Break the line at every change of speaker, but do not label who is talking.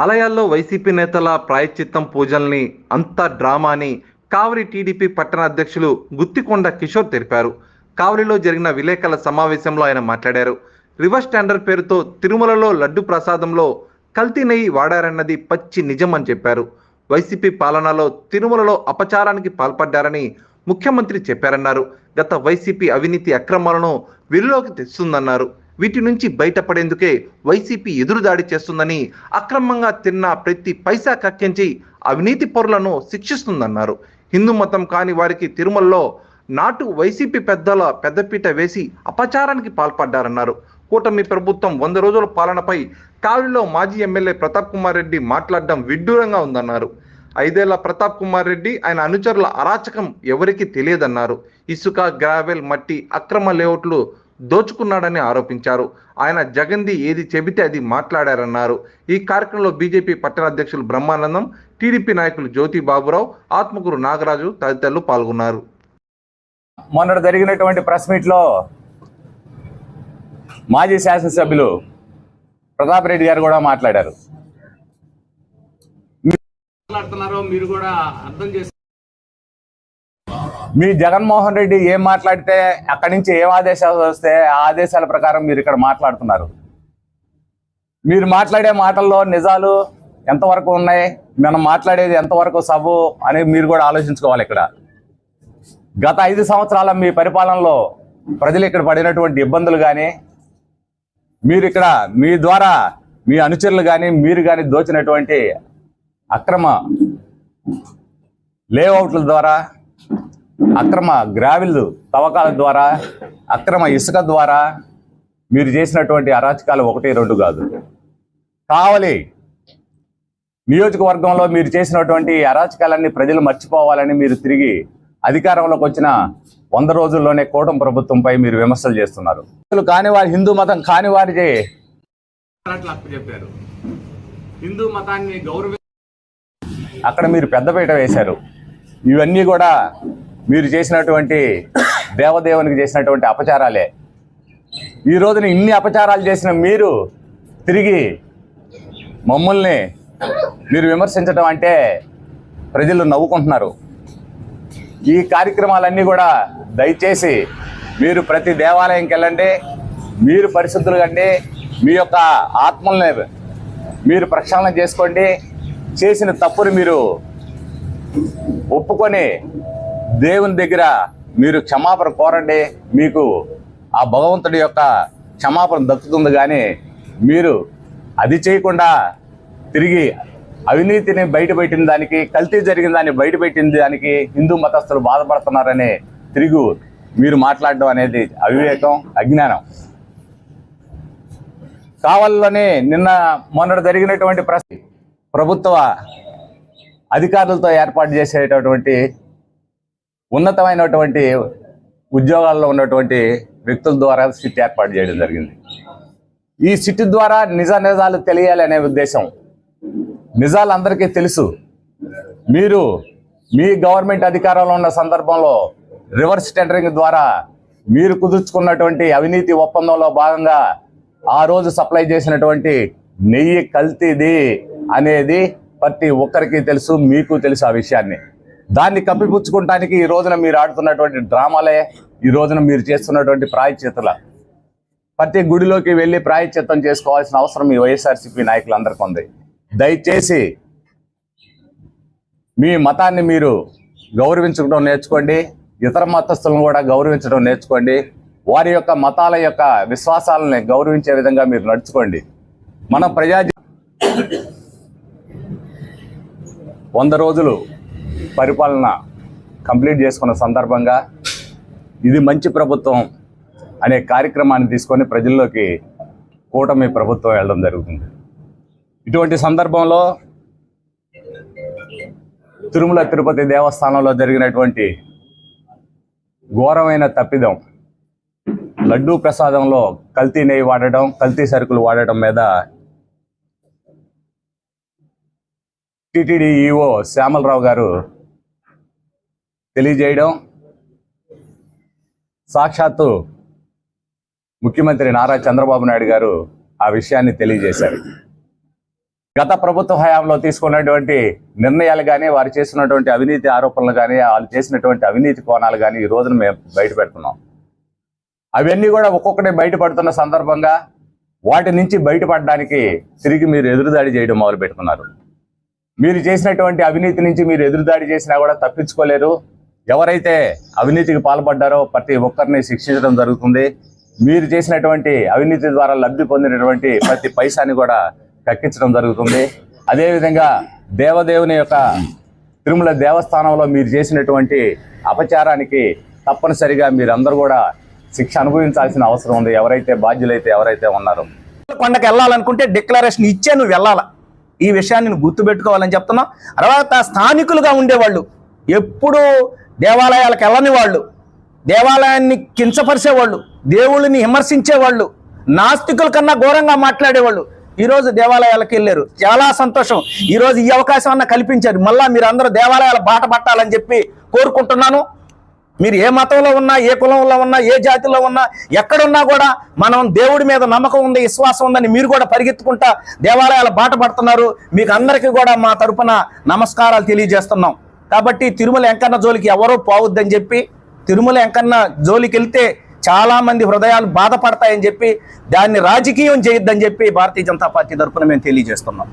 ఆలయాల్లో వైసీపీ నేతల ప్రాయశ్చిత్తం పూజల్ని అంతా డ్రామాని కావలి టీడీపీ పట్టణ అధ్యక్షులు గుత్తికొండ కిషోర్ తెలిపారు. కావలిలో జరిగిన విలేకరుల సమావేశంలో ఆయన మాట్లాడారు. రివర్స్ టెండర్ పేరుతో తిరుమలలో లడ్డు ప్రసాదంలో కల్తీ నెయ్యి వాడారన్నది పచ్చి నిజం అని చెప్పారు. వైసీపీ పాలనలో తిరుమలలో అపచారానికి పాల్పడ్డారని ముఖ్యమంత్రి చెప్పారన్నారు. గత వైసీపీ అవినీతి అక్రమాలను వెలులోకి తెస్తుందన్నారు. వీటి నుంచి బయటపడేందుకే వైసీపీ ఎదురుదాడి చేస్తుందని అక్రమంగా తిన్న ప్రతి పైసా కక్కించి అవినీతి పరులను శిక్షిస్తుందన్నారు. హిందూ మతం కాని వారికి తిరుమలలో నాటు వైసీపీ పెద్దల పెద్దపీట వేసి అపచారానికి పాల్పడ్డారన్నారు. కూటమి ప్రభుత్వం వంద రోజుల పాలనపై కావిలో మాజీ ఎమ్మెల్యే ప్రతాప్ కుమార్ రెడ్డి మాట్లాడడం విడ్డూరంగా ఉందన్నారు. ఐదేళ్ళ ప్రతాప్ కుమార్ రెడ్డి ఆయన అనుచరుల అరాచకం ఎవరికీ తెలియదన్నారు. ఇసుక గ్రావెల్ మట్టి అక్రమ లేఅవుట్లు దోచుకున్నాడని ఆరోపించారు. ఆయన జగన్ది ఏది చెబితే అది మాట్లాడారన్నారు. ఈ కార్యక్రమంలో బీజేపీ పట్టణ అధ్యక్షులు బ్రహ్మానందం టీడీపీ నాయకులు జ్యోతి బాబురావు ఆత్మకూరు నాగరాజు తదితరులు పాల్గొన్నారు.
మొన్నటి జరిగినటువంటి ప్రెస్ మీట్లో మాజీ శాసనసభ్యులు ప్రతాప్ రెడ్డి గారు కూడా మాట్లాడారు.
మాట్లాడుతున్నారో మీరు కూడా అర్థం చేసి
మీ జగన్మోహన్ రెడ్డి ఏం మాట్లాడితే అక్కడి నుంచి ఏం ఆదేశాలు వస్తే ఆ ఆదేశాల ప్రకారం మీరు ఇక్కడ మాట్లాడుతున్నారు. మీరు మాట్లాడే మాటల్లో నిజాలు ఎంతవరకు ఉన్నాయి? మనం మాట్లాడేది ఎంతవరకు సబు అని మీరు కూడా ఆలోచించుకోవాలి ఇక్కడ. గత ఐదు సంవత్సరాల మీ పరిపాలనలో ప్రజలు ఇక్కడ పడినటువంటి ఇబ్బందులు కానీ మీరు ఇక్కడ మీ ద్వారా మీ అనుచరులు కానీ మీరు కానీ దోచినటువంటి అక్రమ లేఅవుట్ల ద్వారా అక్రమ గ్రావిల్ తవ్వకాల ద్వారా అక్రమ ఇసుక ద్వారా మీరు చేసినటువంటి అరాచకాలు ఒకటి రెండు కాదు. కావలి నియోజకవర్గంలో మీరు చేసినటువంటి అరాచకాలన్నీ ప్రజలు మర్చిపోవాలని మీరు తిరిగి అధికారంలోకి వచ్చిన వంద రోజుల్లోనే కూటమి ప్రభుత్వంపై మీరు విమర్శలు చేస్తున్నారు. కాని వారి హిందూ మతం కాని వారి
చెప్పారు. హిందూ మతాన్ని గౌరవ
అక్కడ మీరు పెద్దపీట వేశారు. ఇవన్నీ కూడా మీరు చేసినటువంటి దేవదేవునికి చేసినటువంటి అపచారాలే. ఈ రోజున ఇన్ని అపచారాలు చేసిన మీరు తిరిగి మమ్మల్ని మీరు విమర్శించడం అంటే ప్రజలు నవ్వుకుంటున్నారు. ఈ కార్యక్రమాలన్నీ కూడా దయచేసి మీరు ప్రతి దేవాలయంకి వెళ్ళండి మీరు పరిశుద్ధులు కండి మీ యొక్క ఆత్మల్ని మీరు ప్రక్షాళన చేసుకోండి. చేసిన తప్పుని మీరు ఒప్పుకొని దేవుని దగ్గర మీరు క్షమాపణ కోరండి. మీకు ఆ భగవంతుడి యొక్క క్షమాపణ దక్కుతుంది కానీ మీరు అది చేయకుండా తిరిగి అవినీతిని బయటపెట్టిన దానికి కల్తీ జరిగిన దాన్ని బయటపెట్టిన దానికి హిందూ మతస్థులు బాధపడుతున్నారని తిరిగి మీరు మాట్లాడడం అనేది అవివేకం అజ్ఞానం. కావాలని నిన్న మొన్నటి జరిగినటువంటి ప్రశ్న ప్రభుత్వ అధికారులతో ఏర్పాటు చేసేటటువంటి ఉన్నతమైనటువంటి ఉద్యోగాల్లో ఉన్నటువంటి వ్యక్తుల ద్వారా సిట్ ఏర్పాటు చేయడం జరిగింది. ఈ సిట్ ద్వారా నిజ నిజాలు తెలియాలి అనే ఉద్దేశం నిజాలు అందరికీ తెలుసు. మీరు మీ గవర్నమెంట్ అధికారంలో ఉన్న సందర్భంలో రివర్స్ టెండరింగ్ ద్వారా మీరు కుదుర్చుకున్నటువంటి అవినీతి ఒప్పందంలో భాగంగా ఆ రోజు సప్లై చేసినటువంటి నెయ్యి కల్తీది అనేది ప్రతి ఒక్కరికి తెలుసు మీకు తెలుసు ఆ విషయాన్ని. దాన్ని కప్పిపుచ్చుకోవటానికి ఈ రోజున మీరు ఆడుతున్నటువంటి డ్రామాలే ఈ రోజున మీరు చేస్తున్నటువంటి ప్రాయశ్చిత్తుల. ప్రతి గుడిలోకి వెళ్ళి ప్రాయచిత్తం చేసుకోవాల్సిన అవసరం ఈ వైఎస్ఆర్సీపీ నాయకులందరికీ ఉంది. దయచేసి మీ మతాన్ని మీరు గౌరవించడం నేర్చుకోండి ఇతర మతస్థులను కూడా గౌరవించడం నేర్చుకోండి వారి యొక్క మతాల యొక్క విశ్వాసాలని గౌరవించే విధంగా మీరు నడుచుకోండి. మన ప్రజా వంద రోజులు పరిపాలన కంప్లీట్ చేసుకున్న సందర్భంగా ఇది మంచి ప్రభుత్వం అనే కార్యక్రమాన్ని తీసుకొని ప్రజల్లోకి కూటమి ప్రభుత్వం వెళ్ళడం జరుగుతుంది. ఇటువంటి సందర్భంలో తిరుమల తిరుపతి దేవస్థానంలో జరిగినటువంటి ఘోరమైన తప్పిదం లడ్డూ ప్రసాదంలో కల్తీ నెయ్యి వాడటం కల్తీ సరుకులు వాడటం మీద టిటిడి ఈఓ శ్యామలరావు గారు తెలియజేయడం. సాక్షాత్తు ముఖ్యమంత్రి నారా చంద్రబాబు నాయుడు గారు ఆ విషయాన్ని తెలియజేశారు. గత ప్రభుత్వ హయాంలో తీసుకున్నటువంటి నిర్ణయాలు కానీ వారు చేసినటువంటి అవినీతి ఆరోపణలు కానీ వాళ్ళు చేసినటువంటి అవినీతి కోణాలు కానీ ఈ రోజున మేము బయట పెడుతున్నాం. అవన్నీ కూడా ఒక్కొక్కటి బయటపడుతున్న సందర్భంగా వాటి నుంచి బయటపడడానికి తిరిగి మీరు ఎదురుదాడి చేయడం మొదలు పెడుతున్నారు మీరు చేసినటువంటి అవినీతి నుంచి మీరు ఎదురుదాడి చేసినా కూడా తప్పించుకోలేరు. ఎవరైతే అవినీతికి పాల్పడ్డారో ప్రతి ఒక్కరిని శిక్షించడం జరుగుతుంది. మీరు చేసినటువంటి అవినీతి ద్వారా లబ్ధి పొందినటువంటి ప్రతి పైసాని కూడా కక్కించడం జరుగుతుంది. అదేవిధంగా దేవదేవుని యొక్క తిరుమల దేవస్థానంలో మీరు చేసినటువంటి అపచారానికి తప్పనిసరిగా మీరందరూ కూడా శిక్ష అనుభవించాల్సిన అవసరం ఉంది. ఎవరైతే బాధ్యులైతే ఎవరైతే ఉన్నారో.
కొండకు వెళ్ళాలనుకుంటే డిక్లరేషన్ ఇచ్చే నువ్వు వెళ్ళాల? ఈ విషయాన్ని నువ్వు గుర్తుపెట్టుకోవాలని చెప్తున్నా. తర్వాత స్థానికులుగా ఉండేవాళ్ళు ఎప్పుడూ దేవాలయాలకు వెళ్ళని వాళ్ళు దేవాలయాన్ని కించపరిచేవాళ్ళు దేవుళ్ళని విమర్శించేవాళ్ళు నాస్తికుల కన్నా ఘోరంగా మాట్లాడేవాళ్ళు ఈరోజు దేవాలయాలకు వెళ్ళారు. చాలా సంతోషం. ఈరోజు ఈ అవకాశం అన్న కల్పించారు. మళ్ళీ మీరు అందరూ దేవాలయాల బాట పట్టాలని చెప్పి కోరుకుంటున్నాను. మీరు ఏ మతంలో ఉన్నా ఏ కులంలో ఉన్నా ఏ జాతిలో ఉన్నా ఎక్కడున్నా కూడా మనం దేవుడి మీద నమ్మకం ఉంది విశ్వాసం ఉందని మీరు కూడా పరిగెత్తుకుంటా దేవాలయాల బాట పడుతున్నారు. మీకు అందరికీ కూడా మా తరపున నమస్కారాలు తెలియజేస్తున్నాం. కాబట్టి తిరుమల వెంకన్న జోలికి ఎవరో పోవద్దని చెప్పి తిరుమల వెంకన్న జోలికి వెళ్తే చాలామంది హృదయాలు బాధపడతాయని చెప్పి దాన్ని రాజకీయం చేయొద్దని చెప్పి భారతీయ జనతా పార్టీ తరఫున మేము తెలియజేస్తున్నాం.